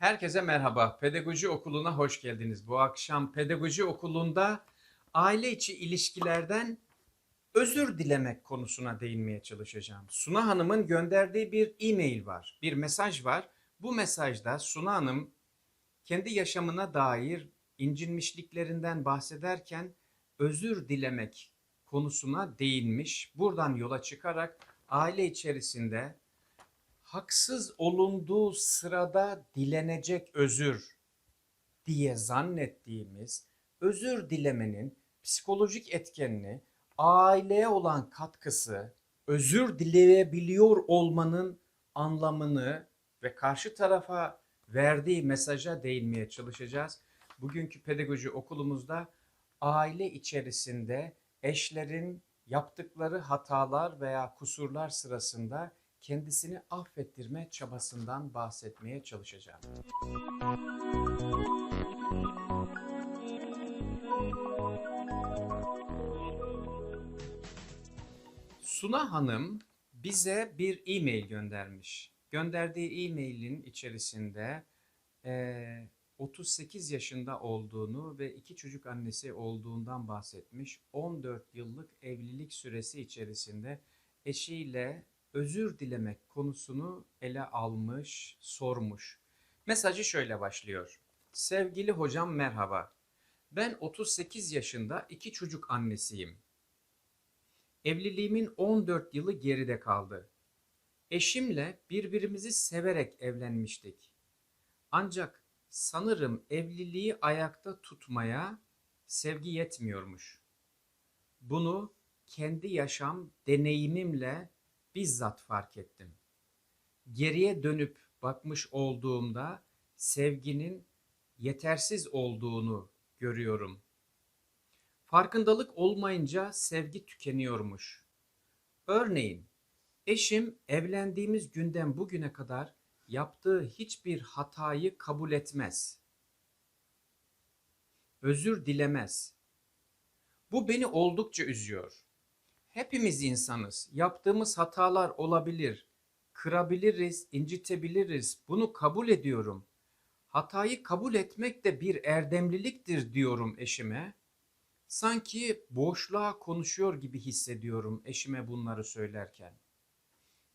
Herkese merhaba. Pedagoji Okulu'na hoş geldiniz. Bu akşam Pedagoji Okulu'nda aile içi ilişkilerden özür dilemek konusuna değinmeye çalışacağım. Suna Hanım'ın gönderdiği bir e-mail var, bir mesaj var. Bu mesajda Suna Hanım kendi yaşamına dair incinmişliklerinden bahsederken özür dilemek konusuna değinmiş. Buradan yola çıkarak aile içerisinde haksız olunduğu sırada dilenecek özür diye zannettiğimiz özür dilemenin psikolojik etkenini, aileye olan katkısı, özür dileyebiliyor olmanın anlamını ve karşı tarafa verdiği mesaja değinmeye çalışacağız. Bugünkü pedagoji okulumuzda aile içerisinde eşlerin yaptıkları hatalar veya kusurlar sırasında kendisini affettirme çabasından bahsetmeye çalışacağım. Suna Hanım bize bir e-mail göndermiş. Gönderdiği e-mailin içerisinde eee, 38 yaşında olduğunu ve iki çocuk annesi olduğundan bahsetmiş. 14 yıllık evlilik süresi içerisinde eşiyle özür dilemek konusunu ele almış, sormuş. Mesajı şöyle başlıyor. Sevgili hocam merhaba. Ben 38 yaşında iki çocuk annesiyim. Evliliğimin 14 yılı geride kaldı. Eşimle birbirimizi severek evlenmiştik. Ancak sanırım evliliği ayakta tutmaya sevgi yetmiyormuş. Bunu kendi yaşam deneyimimle bizzat fark ettim. Geriye dönüp bakmış olduğumda sevginin yetersiz olduğunu görüyorum. Farkındalık olmayınca sevgi tükeniyormuş. Örneğin eşim evlendiğimiz günden bugüne kadar yaptığı hiçbir hatayı kabul etmez. Özür dilemez. Bu beni oldukça üzüyor. Hepimiz insanız. Yaptığımız hatalar olabilir. Kırabiliriz, incitebiliriz. Bunu kabul ediyorum. Hatayı kabul etmek de bir erdemliliktir diyorum eşime. Sanki boşluğa konuşuyor gibi hissediyorum eşime bunları söylerken.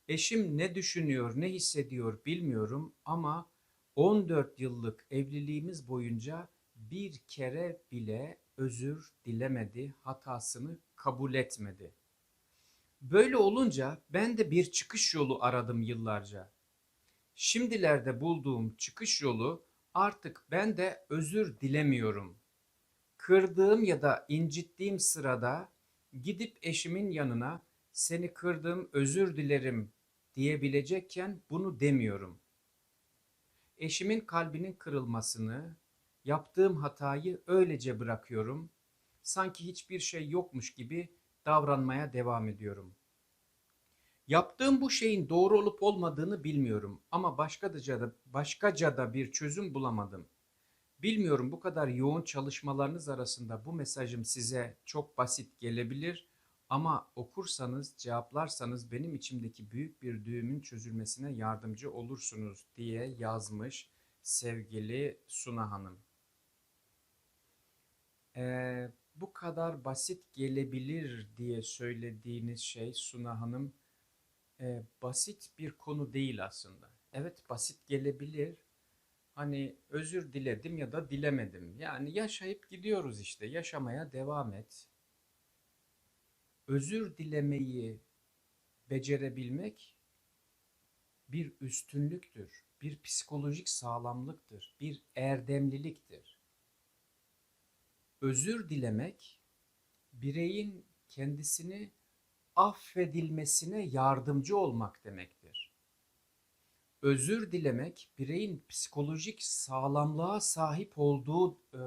Eşim ne düşünüyor, ne hissediyor bilmiyorum ama 14 yıllık evliliğimiz boyunca bir kere bile özür dilemedi, hatasını kabul etmedi. Böyle olunca ben de bir çıkış yolu aradım yıllarca. Şimdilerde bulduğum çıkış yolu artık ben de özür dilemiyorum. Kırdığım ya da incittiğim sırada gidip eşimin yanına seni kırdım özür dilerim diyebilecekken bunu demiyorum. Eşimin kalbinin kırılmasını, yaptığım hatayı öylece bırakıyorum. Sanki hiçbir şey yokmuş gibi davranmaya devam ediyorum. Yaptığım bu şeyin doğru olup olmadığını bilmiyorum ama başkaca da, başkaca da bir çözüm bulamadım. Bilmiyorum bu kadar yoğun çalışmalarınız arasında bu mesajım size çok basit gelebilir ama okursanız, cevaplarsanız benim içimdeki büyük bir düğümün çözülmesine yardımcı olursunuz diye yazmış sevgili Suna Hanım. Ee, bu kadar basit gelebilir diye söylediğiniz şey Suna Hanım e, basit bir konu değil aslında. Evet basit gelebilir. Hani özür diledim ya da dilemedim. Yani yaşayıp gidiyoruz işte. Yaşamaya devam et. Özür dilemeyi becerebilmek bir üstünlüktür. Bir psikolojik sağlamlıktır. Bir erdemliliktir. Özür dilemek bireyin kendisini affedilmesine yardımcı olmak demektir. Özür dilemek bireyin psikolojik sağlamlığa sahip olduğu e,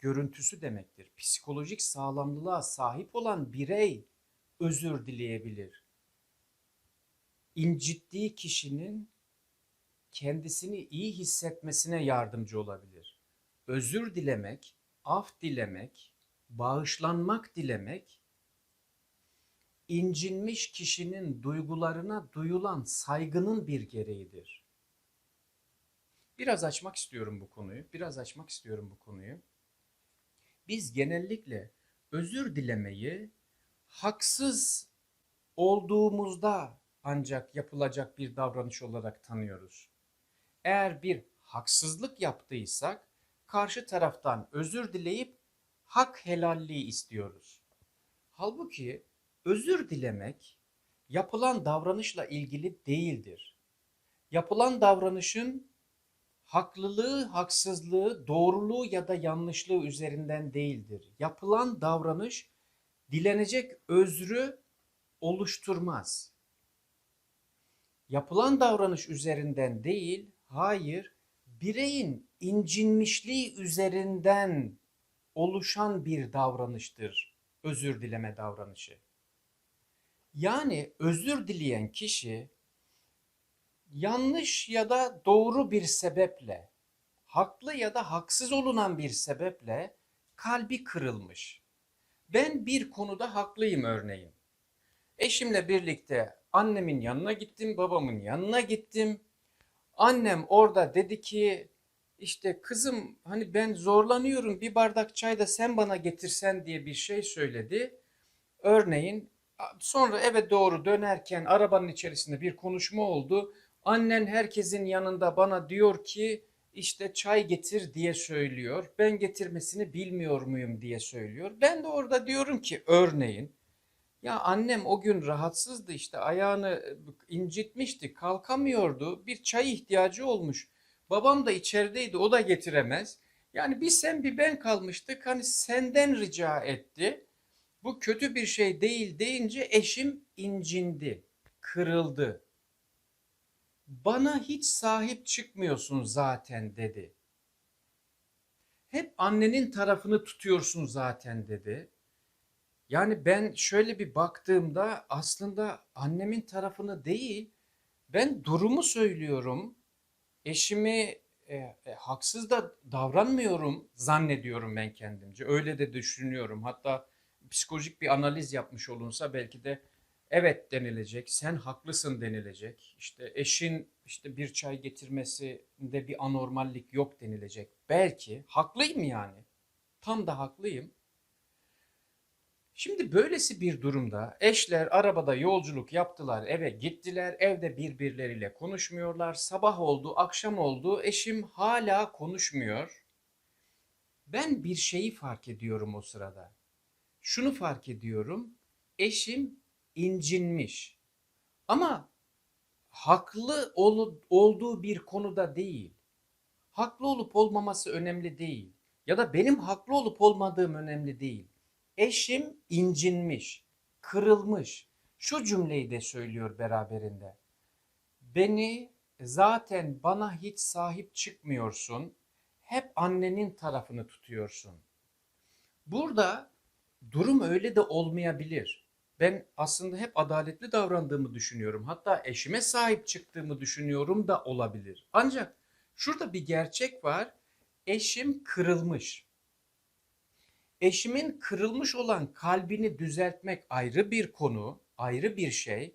görüntüsü demektir. Psikolojik sağlamlığa sahip olan birey özür dileyebilir. İncittiği kişinin kendisini iyi hissetmesine yardımcı olabilir. Özür dilemek, af dilemek, bağışlanmak dilemek incinmiş kişinin duygularına duyulan saygının bir gereğidir. Biraz açmak istiyorum bu konuyu. Biraz açmak istiyorum bu konuyu. Biz genellikle özür dilemeyi haksız olduğumuzda ancak yapılacak bir davranış olarak tanıyoruz. Eğer bir haksızlık yaptıysak karşı taraftan özür dileyip hak helalliği istiyoruz. Halbuki özür dilemek yapılan davranışla ilgili değildir. Yapılan davranışın haklılığı, haksızlığı, doğruluğu ya da yanlışlığı üzerinden değildir. Yapılan davranış dilenecek özrü oluşturmaz. Yapılan davranış üzerinden değil, hayır, bireyin incinmişliği üzerinden oluşan bir davranıştır özür dileme davranışı. Yani özür dileyen kişi yanlış ya da doğru bir sebeple, haklı ya da haksız olunan bir sebeple kalbi kırılmış. Ben bir konuda haklıyım örneğin. Eşimle birlikte annemin yanına gittim, babamın yanına gittim. Annem orada dedi ki işte kızım hani ben zorlanıyorum bir bardak çay da sen bana getirsen diye bir şey söyledi. Örneğin sonra eve doğru dönerken arabanın içerisinde bir konuşma oldu. Annen herkesin yanında bana diyor ki işte çay getir diye söylüyor. Ben getirmesini bilmiyor muyum diye söylüyor. Ben de orada diyorum ki örneğin ya annem o gün rahatsızdı işte ayağını incitmişti kalkamıyordu bir çay ihtiyacı olmuş. Babam da içerideydi o da getiremez. Yani bir sen bir ben kalmıştık hani senden rica etti. Bu kötü bir şey değil deyince eşim incindi, kırıldı. Bana hiç sahip çıkmıyorsun zaten dedi. Hep annenin tarafını tutuyorsun zaten dedi. Yani ben şöyle bir baktığımda aslında annemin tarafını değil, ben durumu söylüyorum. Eşimi e, e, haksız da davranmıyorum zannediyorum ben kendimce. Öyle de düşünüyorum. Hatta psikolojik bir analiz yapmış olunsa belki de evet denilecek, sen haklısın denilecek. İşte eşin işte bir çay getirmesinde bir anormallik yok denilecek. Belki haklıyım yani. Tam da haklıyım. Şimdi böylesi bir durumda eşler arabada yolculuk yaptılar, eve gittiler, evde birbirleriyle konuşmuyorlar. Sabah oldu, akşam oldu, eşim hala konuşmuyor. Ben bir şeyi fark ediyorum o sırada. Şunu fark ediyorum. Eşim incinmiş. Ama haklı ol, olduğu bir konuda değil. Haklı olup olmaması önemli değil. Ya da benim haklı olup olmadığım önemli değil. Eşim incinmiş, kırılmış. Şu cümleyi de söylüyor beraberinde. Beni zaten bana hiç sahip çıkmıyorsun. Hep annenin tarafını tutuyorsun. Burada durum öyle de olmayabilir. Ben aslında hep adaletli davrandığımı düşünüyorum. Hatta eşime sahip çıktığımı düşünüyorum da olabilir. Ancak şurada bir gerçek var. Eşim kırılmış. Eşimin kırılmış olan kalbini düzeltmek ayrı bir konu, ayrı bir şey.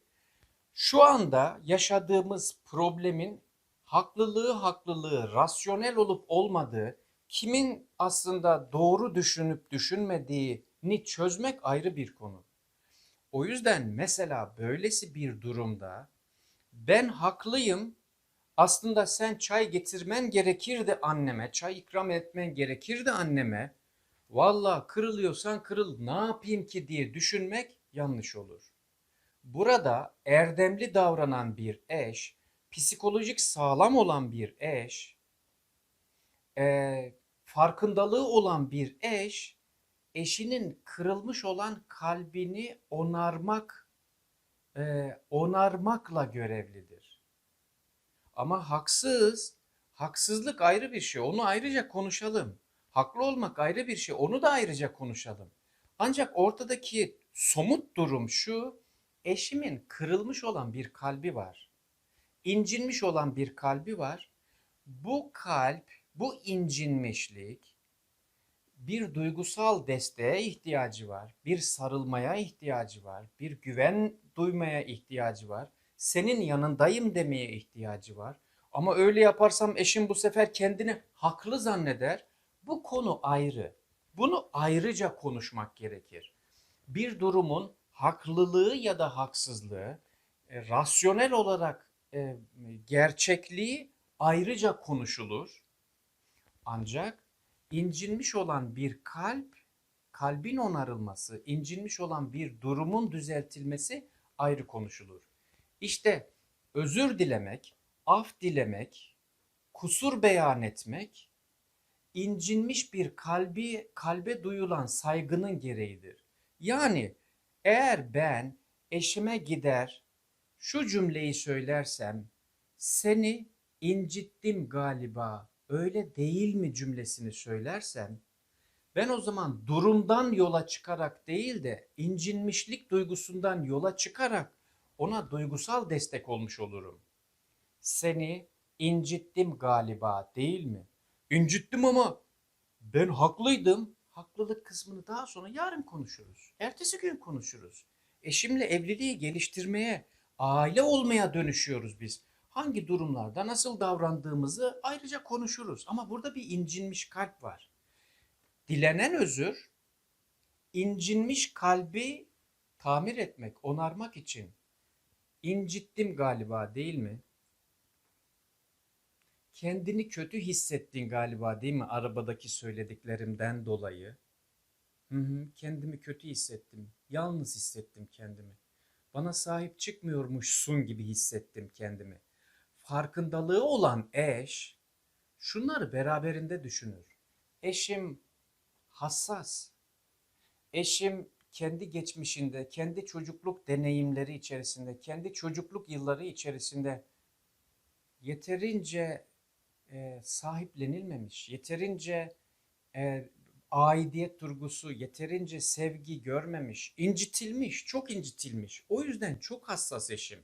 Şu anda yaşadığımız problemin haklılığı haklılığı, rasyonel olup olmadığı, kimin aslında doğru düşünüp düşünmediğini çözmek ayrı bir konu. O yüzden mesela böylesi bir durumda ben haklıyım. Aslında sen çay getirmen gerekirdi anneme, çay ikram etmen gerekirdi anneme. Valla kırılıyorsan kırıl ne yapayım ki diye düşünmek yanlış olur. Burada erdemli davranan bir eş, psikolojik sağlam olan bir eş, e, farkındalığı olan bir eş, eşinin kırılmış olan kalbini onarmak, e, onarmakla görevlidir. Ama haksız, haksızlık ayrı bir şey. Onu ayrıca konuşalım. Haklı olmak ayrı bir şey. Onu da ayrıca konuşalım. Ancak ortadaki somut durum şu. Eşimin kırılmış olan bir kalbi var. İncinmiş olan bir kalbi var. Bu kalp, bu incinmişlik bir duygusal desteğe ihtiyacı var. Bir sarılmaya ihtiyacı var. Bir güven duymaya ihtiyacı var. Senin yanındayım demeye ihtiyacı var. Ama öyle yaparsam eşim bu sefer kendini haklı zanneder. Bu konu ayrı. Bunu ayrıca konuşmak gerekir. Bir durumun haklılığı ya da haksızlığı, e, rasyonel olarak e, gerçekliği ayrıca konuşulur. Ancak incinmiş olan bir kalp, kalbin onarılması, incinmiş olan bir durumun düzeltilmesi ayrı konuşulur. İşte özür dilemek, af dilemek, kusur beyan etmek incinmiş bir kalbi kalbe duyulan saygının gereğidir. Yani eğer ben eşime gider şu cümleyi söylersem seni incittim galiba öyle değil mi cümlesini söylersem ben o zaman durumdan yola çıkarak değil de incinmişlik duygusundan yola çıkarak ona duygusal destek olmuş olurum. Seni incittim galiba değil mi? İncittim ama ben haklıydım. Haklılık kısmını daha sonra yarın konuşuruz. Ertesi gün konuşuruz. Eşimle evliliği geliştirmeye, aile olmaya dönüşüyoruz biz. Hangi durumlarda nasıl davrandığımızı ayrıca konuşuruz. Ama burada bir incinmiş kalp var. Dilenen özür, incinmiş kalbi tamir etmek, onarmak için incittim galiba değil mi? Kendini kötü hissettin galiba değil mi arabadaki söylediklerimden dolayı? Hı hı, kendimi kötü hissettim. Yalnız hissettim kendimi. Bana sahip çıkmıyormuşsun gibi hissettim kendimi. Farkındalığı olan eş şunları beraberinde düşünür. Eşim hassas. Eşim kendi geçmişinde, kendi çocukluk deneyimleri içerisinde, kendi çocukluk yılları içerisinde yeterince e, sahiplenilmemiş, yeterince e, aidiyet duygusu, yeterince sevgi görmemiş, incitilmiş, çok incitilmiş. O yüzden çok hassas eşim.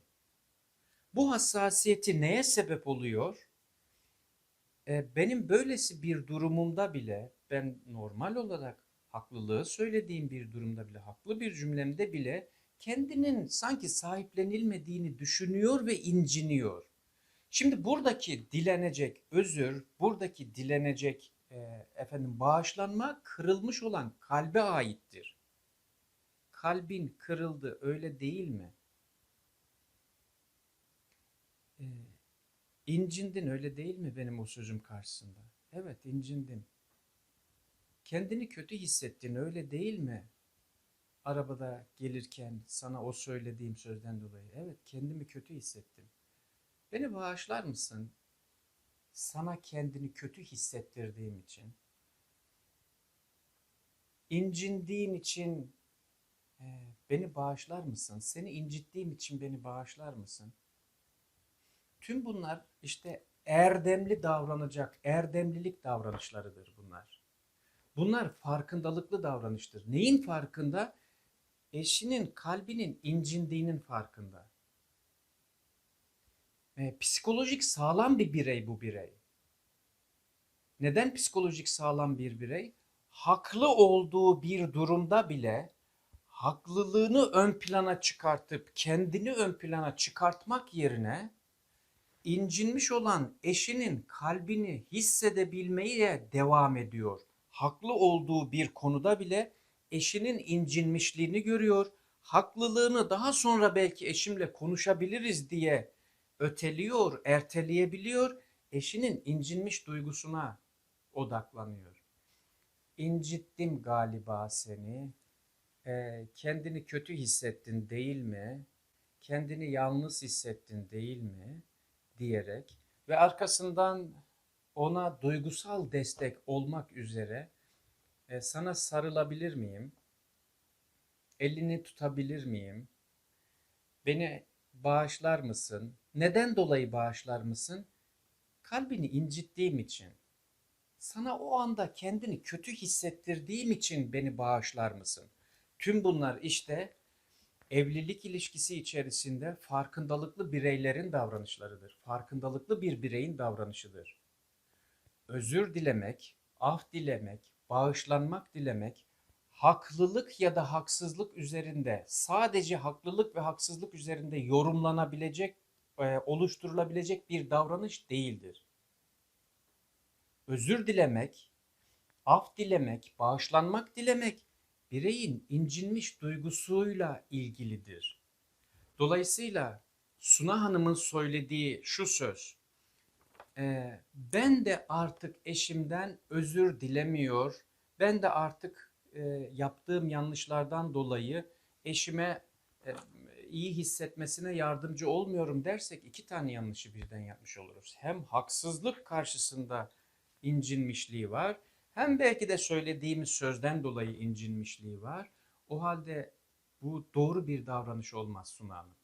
Bu hassasiyeti neye sebep oluyor? E, benim böylesi bir durumumda bile, ben normal olarak haklılığı söylediğim bir durumda bile, haklı bir cümlemde bile kendinin sanki sahiplenilmediğini düşünüyor ve inciniyor. Şimdi buradaki dilenecek özür, buradaki dilenecek e, efendim bağışlanma kırılmış olan kalbe aittir. Kalbin kırıldı öyle değil mi? E, incindin öyle değil mi benim o sözüm karşısında? Evet incindin. Kendini kötü hissettin öyle değil mi? Arabada gelirken sana o söylediğim sözden dolayı. Evet kendimi kötü hissettim. Beni bağışlar mısın? Sana kendini kötü hissettirdiğim için. İncindiğin için e, beni bağışlar mısın? Seni incittiğim için beni bağışlar mısın? Tüm bunlar işte erdemli davranacak, erdemlilik davranışlarıdır bunlar. Bunlar farkındalıklı davranıştır. Neyin farkında? Eşinin kalbinin incindiğinin farkında. E, psikolojik sağlam bir birey bu birey. Neden psikolojik sağlam bir birey? Haklı olduğu bir durumda bile haklılığını ön plana çıkartıp kendini ön plana çıkartmak yerine incinmiş olan eşinin kalbini hissedebilmeye devam ediyor. Haklı olduğu bir konuda bile eşinin incinmişliğini görüyor. Haklılığını daha sonra belki eşimle konuşabiliriz diye öteliyor, erteleyebiliyor. Eşinin incinmiş duygusuna odaklanıyor. İncittim galiba seni. E, kendini kötü hissettin değil mi? Kendini yalnız hissettin değil mi? Diyerek ve arkasından ona duygusal destek olmak üzere e, sana sarılabilir miyim? Elini tutabilir miyim? Beni bağışlar mısın? Neden dolayı bağışlar mısın? Kalbini incittiğim için. Sana o anda kendini kötü hissettirdiğim için beni bağışlar mısın? Tüm bunlar işte evlilik ilişkisi içerisinde farkındalıklı bireylerin davranışlarıdır. Farkındalıklı bir bireyin davranışıdır. Özür dilemek, af dilemek, bağışlanmak dilemek haklılık ya da haksızlık üzerinde sadece haklılık ve haksızlık üzerinde yorumlanabilecek e, oluşturulabilecek bir davranış değildir. Özür dilemek, af dilemek, bağışlanmak dilemek bireyin incinmiş duygusuyla ilgilidir. Dolayısıyla Suna Hanım'ın söylediği şu söz, e, ben de artık eşimden özür dilemiyor, ben de artık e, yaptığım yanlışlardan dolayı eşime iyi hissetmesine yardımcı olmuyorum dersek iki tane yanlışı birden yapmış oluruz. Hem haksızlık karşısında incinmişliği var, hem belki de söylediğimiz sözden dolayı incinmişliği var. O halde bu doğru bir davranış olmaz Suna Hanım.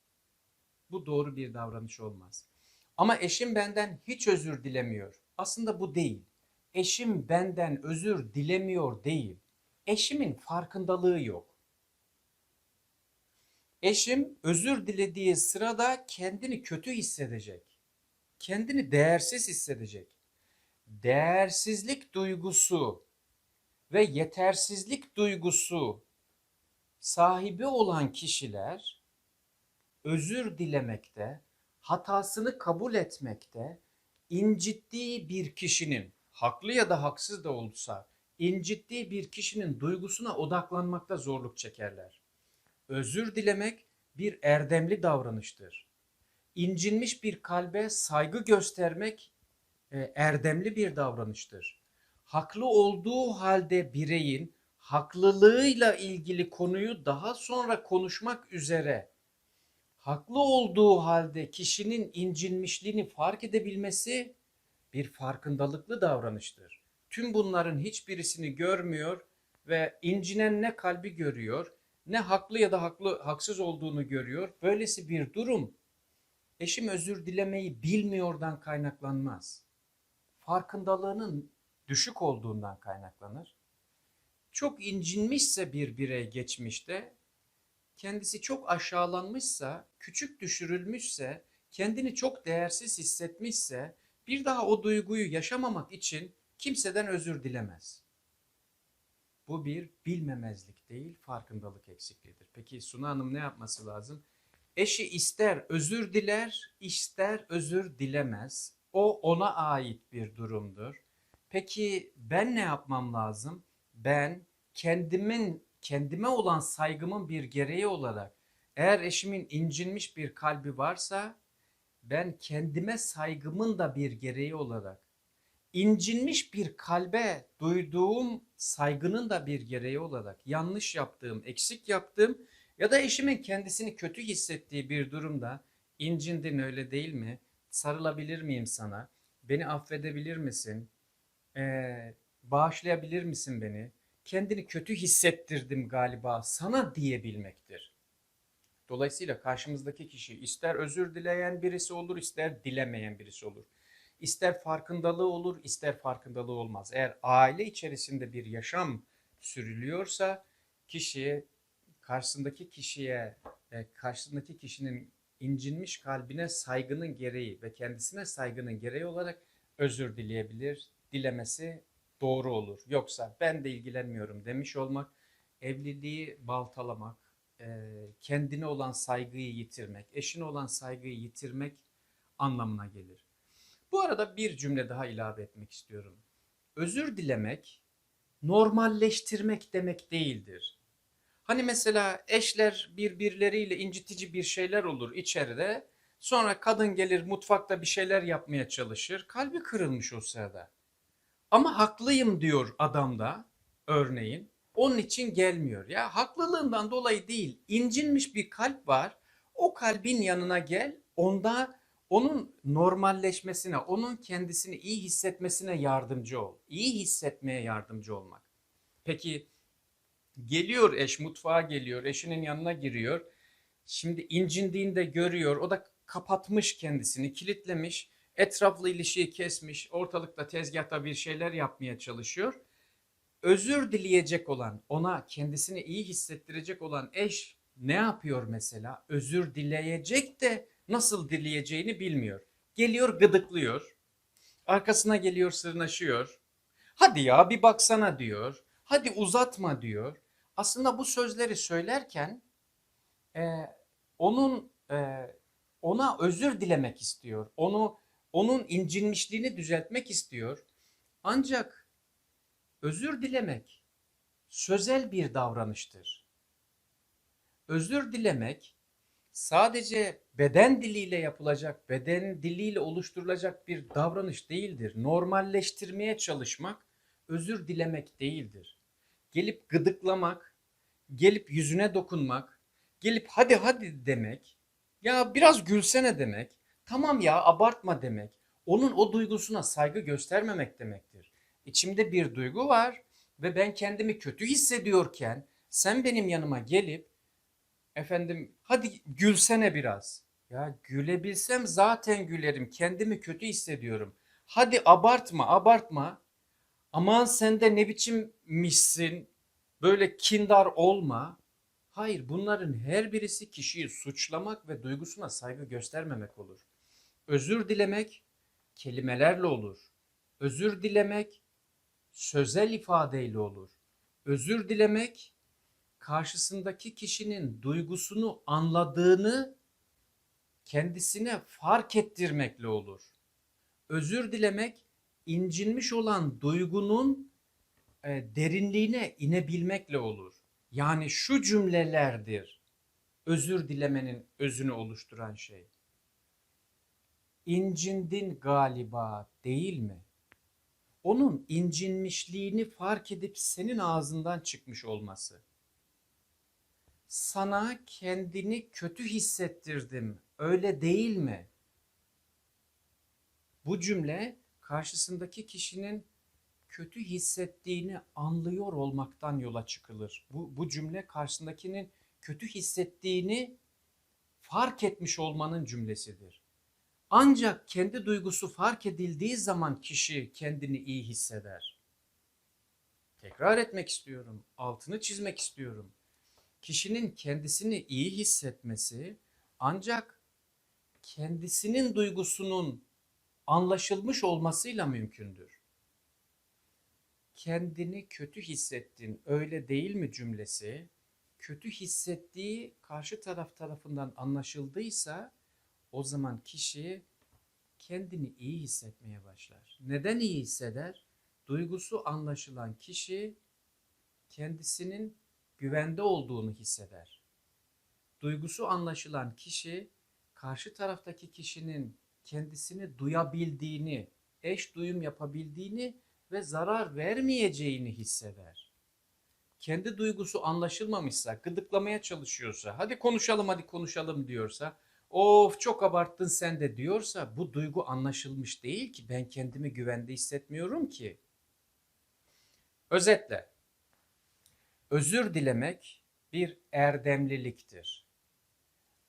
Bu doğru bir davranış olmaz. Ama eşim benden hiç özür dilemiyor. Aslında bu değil. Eşim benden özür dilemiyor değil. Eşimin farkındalığı yok. Eşim özür dilediği sırada kendini kötü hissedecek. Kendini değersiz hissedecek. Değersizlik duygusu ve yetersizlik duygusu sahibi olan kişiler özür dilemekte, hatasını kabul etmekte, incittiği bir kişinin, haklı ya da haksız da olsa, incittiği bir kişinin duygusuna odaklanmakta zorluk çekerler. Özür dilemek bir erdemli davranıştır. İncinmiş bir kalbe saygı göstermek e, erdemli bir davranıştır. Haklı olduğu halde bireyin haklılığıyla ilgili konuyu daha sonra konuşmak üzere haklı olduğu halde kişinin incinmişliğini fark edebilmesi bir farkındalıklı davranıştır. Tüm bunların hiçbirisini görmüyor ve incinen ne kalbi görüyor, ne haklı ya da haklı haksız olduğunu görüyor. Böylesi bir durum eşim özür dilemeyi bilmiyordan kaynaklanmaz. Farkındalığının düşük olduğundan kaynaklanır. Çok incinmişse bir birey geçmişte kendisi çok aşağılanmışsa, küçük düşürülmüşse, kendini çok değersiz hissetmişse bir daha o duyguyu yaşamamak için kimseden özür dilemez. Bu bir bilmemezlik değil, farkındalık eksikliğidir. Peki Suna Hanım ne yapması lazım? Eşi ister özür diler, ister özür dilemez. O ona ait bir durumdur. Peki ben ne yapmam lazım? Ben kendimin kendime olan saygımın bir gereği olarak eğer eşimin incinmiş bir kalbi varsa ben kendime saygımın da bir gereği olarak incinmiş bir kalbe duyduğum saygının da bir gereği olarak yanlış yaptığım, eksik yaptığım ya da eşimin kendisini kötü hissettiği bir durumda incindin öyle değil mi? Sarılabilir miyim sana? Beni affedebilir misin? Ee, bağışlayabilir misin beni? kendini kötü hissettirdim galiba sana diyebilmektir. Dolayısıyla karşımızdaki kişi ister özür dileyen birisi olur, ister dilemeyen birisi olur. İster farkındalığı olur, ister farkındalığı olmaz. Eğer aile içerisinde bir yaşam sürülüyorsa kişi karşısındaki kişiye, e, karşısındaki kişinin incinmiş kalbine saygının gereği ve kendisine saygının gereği olarak özür dileyebilir. Dilemesi doğru olur. Yoksa ben de ilgilenmiyorum demiş olmak, evliliği baltalamak, e, kendine olan saygıyı yitirmek, eşine olan saygıyı yitirmek anlamına gelir. Bu arada bir cümle daha ilave etmek istiyorum. Özür dilemek normalleştirmek demek değildir. Hani mesela eşler birbirleriyle incitici bir şeyler olur içeride. Sonra kadın gelir mutfakta bir şeyler yapmaya çalışır. Kalbi kırılmış o sırada. Ama haklıyım diyor adam da örneğin. Onun için gelmiyor. Ya haklılığından dolayı değil. incinmiş bir kalp var. O kalbin yanına gel. Onda onun normalleşmesine, onun kendisini iyi hissetmesine yardımcı ol. İyi hissetmeye yardımcı olmak. Peki geliyor eş mutfağa geliyor, eşinin yanına giriyor. Şimdi incindiğinde görüyor. O da kapatmış kendisini, kilitlemiş etraflı ilişiği kesmiş, ortalıkta tezgahta bir şeyler yapmaya çalışıyor. Özür dileyecek olan, ona kendisini iyi hissettirecek olan eş ne yapıyor mesela? Özür dileyecek de nasıl dileyeceğini bilmiyor. Geliyor gıdıklıyor. Arkasına geliyor sırnaşıyor. Hadi ya bir baksana diyor. Hadi uzatma diyor. Aslında bu sözleri söylerken e, onun e, ona özür dilemek istiyor. Onu onun incinmişliğini düzeltmek istiyor. Ancak özür dilemek sözel bir davranıştır. Özür dilemek sadece beden diliyle yapılacak, beden diliyle oluşturulacak bir davranış değildir. Normalleştirmeye çalışmak özür dilemek değildir. Gelip gıdıklamak, gelip yüzüne dokunmak, gelip hadi hadi demek, ya biraz gülsene demek, tamam ya abartma demek, onun o duygusuna saygı göstermemek demektir. İçimde bir duygu var ve ben kendimi kötü hissediyorken sen benim yanıma gelip efendim hadi gülsene biraz. Ya gülebilsem zaten gülerim. Kendimi kötü hissediyorum. Hadi abartma, abartma. Aman sen de ne biçimmişsin? Böyle kindar olma. Hayır, bunların her birisi kişiyi suçlamak ve duygusuna saygı göstermemek olur. Özür dilemek kelimelerle olur. Özür dilemek sözel ifadeyle olur. Özür dilemek karşısındaki kişinin duygusunu anladığını kendisine fark ettirmekle olur. Özür dilemek incinmiş olan duygunun e, derinliğine inebilmekle olur. Yani şu cümlelerdir özür dilemenin özünü oluşturan şey. İncindin galiba değil mi? Onun incinmişliğini fark edip senin ağzından çıkmış olması sana kendini kötü hissettirdim. Öyle değil mi? Bu cümle karşısındaki kişinin kötü hissettiğini anlıyor olmaktan yola çıkılır. Bu, bu cümle karşısındakinin kötü hissettiğini fark etmiş olmanın cümlesidir. Ancak kendi duygusu fark edildiği zaman kişi kendini iyi hisseder. Tekrar etmek istiyorum, altını çizmek istiyorum kişinin kendisini iyi hissetmesi ancak kendisinin duygusunun anlaşılmış olmasıyla mümkündür. Kendini kötü hissettin öyle değil mi cümlesi kötü hissettiği karşı taraf tarafından anlaşıldıysa o zaman kişi kendini iyi hissetmeye başlar. Neden iyi hisseder? Duygusu anlaşılan kişi kendisinin güvende olduğunu hisseder. Duygusu anlaşılan kişi karşı taraftaki kişinin kendisini duyabildiğini, eş duyum yapabildiğini ve zarar vermeyeceğini hisseder. Kendi duygusu anlaşılmamışsa, gıdıklamaya çalışıyorsa, hadi konuşalım hadi konuşalım diyorsa, of çok abarttın sen de diyorsa bu duygu anlaşılmış değil ki ben kendimi güvende hissetmiyorum ki. Özetle Özür dilemek bir erdemliliktir.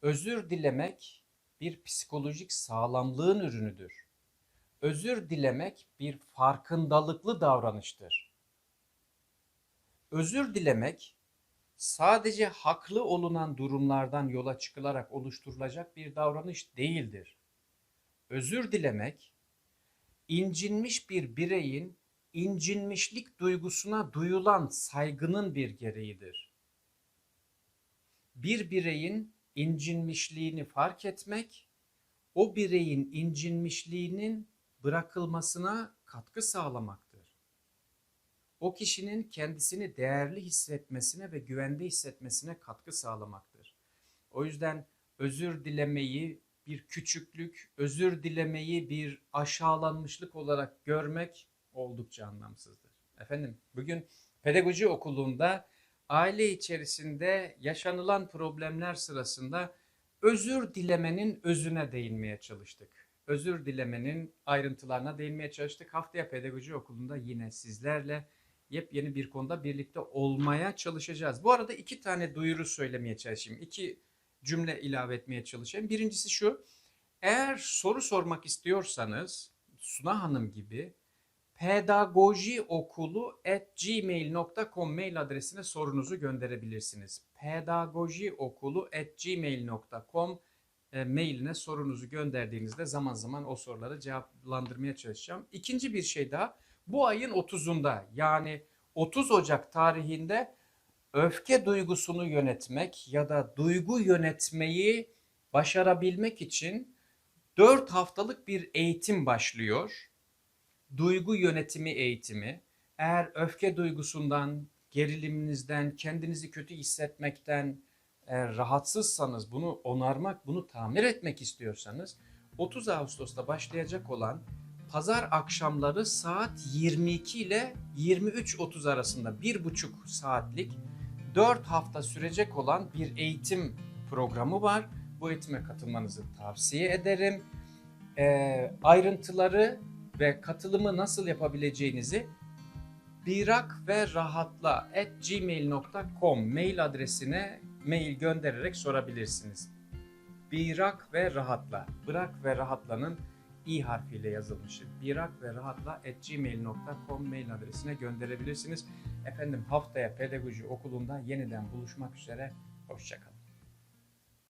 Özür dilemek bir psikolojik sağlamlığın ürünüdür. Özür dilemek bir farkındalıklı davranıştır. Özür dilemek sadece haklı olunan durumlardan yola çıkılarak oluşturulacak bir davranış değildir. Özür dilemek incinmiş bir bireyin incinmişlik duygusuna duyulan saygının bir gereğidir. Bir bireyin incinmişliğini fark etmek, o bireyin incinmişliğinin bırakılmasına katkı sağlamaktır. O kişinin kendisini değerli hissetmesine ve güvende hissetmesine katkı sağlamaktır. O yüzden özür dilemeyi bir küçüklük, özür dilemeyi bir aşağılanmışlık olarak görmek oldukça anlamsızdır. Efendim bugün pedagoji okulunda aile içerisinde yaşanılan problemler sırasında özür dilemenin özüne değinmeye çalıştık. Özür dilemenin ayrıntılarına değinmeye çalıştık. Haftaya pedagoji okulunda yine sizlerle yepyeni bir konuda birlikte olmaya çalışacağız. Bu arada iki tane duyuru söylemeye çalışayım. İki cümle ilave etmeye çalışayım. Birincisi şu. Eğer soru sormak istiyorsanız Suna Hanım gibi pedagojiokulu at gmail.com mail adresine sorunuzu gönderebilirsiniz. pedagojiokulu at gmail.com e, mailine sorunuzu gönderdiğinizde zaman zaman o soruları cevaplandırmaya çalışacağım. İkinci bir şey daha bu ayın 30'unda yani 30 Ocak tarihinde öfke duygusunu yönetmek ya da duygu yönetmeyi başarabilmek için 4 haftalık bir eğitim başlıyor. Duygu yönetimi eğitimi. Eğer öfke duygusundan, geriliminizden, kendinizi kötü hissetmekten eğer rahatsızsanız, bunu onarmak, bunu tamir etmek istiyorsanız 30 Ağustos'ta başlayacak olan pazar akşamları saat 22 ile 23.30 arasında bir buçuk saatlik 4 hafta sürecek olan bir eğitim programı var. Bu eğitime katılmanızı tavsiye ederim. Ee, ayrıntıları ve katılımı nasıl yapabileceğinizi birak ve rahatla at gmail.com mail adresine mail göndererek sorabilirsiniz. Birak ve rahatla. Bırak ve rahatlanın i harfiyle yazılmışı. Birak ve rahatla at gmail.com mail adresine gönderebilirsiniz. Efendim haftaya pedagoji okulunda yeniden buluşmak üzere. Hoşçakalın.